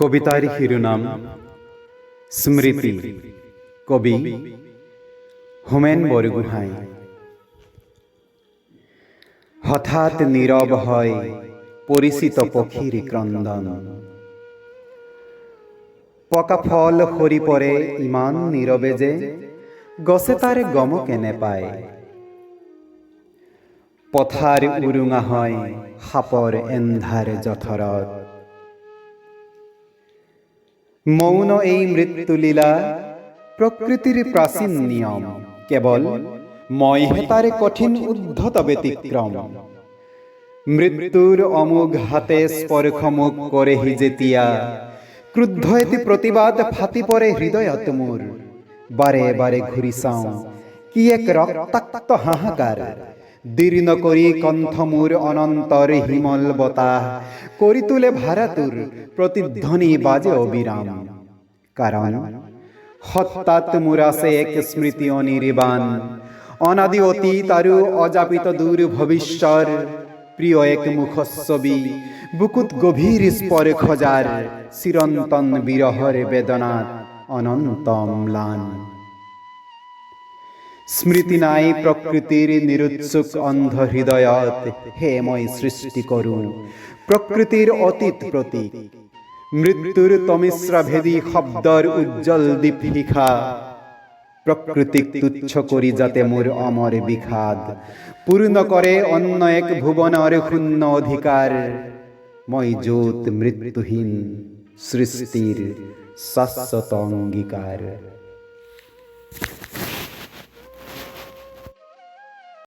কবিতার শিরোনাম, স্মৃতি, কবি হোমেন বরগুহাই। হঠাৎ নীরব হয় পরিচিত পক্ষীর ক্রন্দন। পকা ফল সৰি পৰে ইমান নীৰৱে যে, গছে গম কেনে পায়। পথাৰ উৰুঙা হয় সাপৰ এন্ধাৰ জঠৰত মৌন এই মৃত্যুলীলা প্ৰকৃতিৰ প্ৰাচীন নিয়ম। কেৱল মইহে তাৰে কঠিন উদ্ধত ব্যতিক্ৰম মৃত্যুৰ অমোঘ হাতে কৰেহি যেতিয়া ক্ৰুদ্ধ এটি প্ৰতিবাদ ফাটি পৰে হৃদয়ত মোৰ বাৰে বাৰে ঘূৰি চাওঁ কি এক ৰক্তাক্ত হাহাকাৰ দীৰ্ণ কৰি কণ্ঠ মোৰ অনন্তৰ হিমল বতাহ কৰি তোলে ভাৰাটোৰ প্ৰতিধ্বনি বাজে অবিৰাম। কাৰণ সত্তাত মোৰ আছে এক স্মৃতি অনিৰ্বাণ। অনাদি অতীত আৰু অজাপিত দূৰ ভৱিষ্যৰ। প্ৰিয় এক মুখছবি বুকুত গভীৰ স্পৰ্শ যাৰ চিৰন্তন বিৰহৰ বেদনাত অনন্ত ম্লান। স্মৃতি নাই প্ৰকৃতিৰ নিৰুৎসুক অন্ধ হৃদয়ত হে মই সৃষ্টি কৰোঁ প্ৰকৃতিৰ অতীত প্ৰতীক মৃত্যুৰ তমিশ্ৰা ভেদী শব্দৰ উজ্জ্বল দীপশিখা প্ৰকৃতিক তুচ্ছ কৰি যাতে মোৰ অমৰ বিষাদ পূৰ্ণ কৰে অন্য এক ভুৱনৰ শূন্য অধিকাৰ মই য'ত মৃত্যুহীন সৃষ্টিৰ শাশ্বত অংগীকাৰ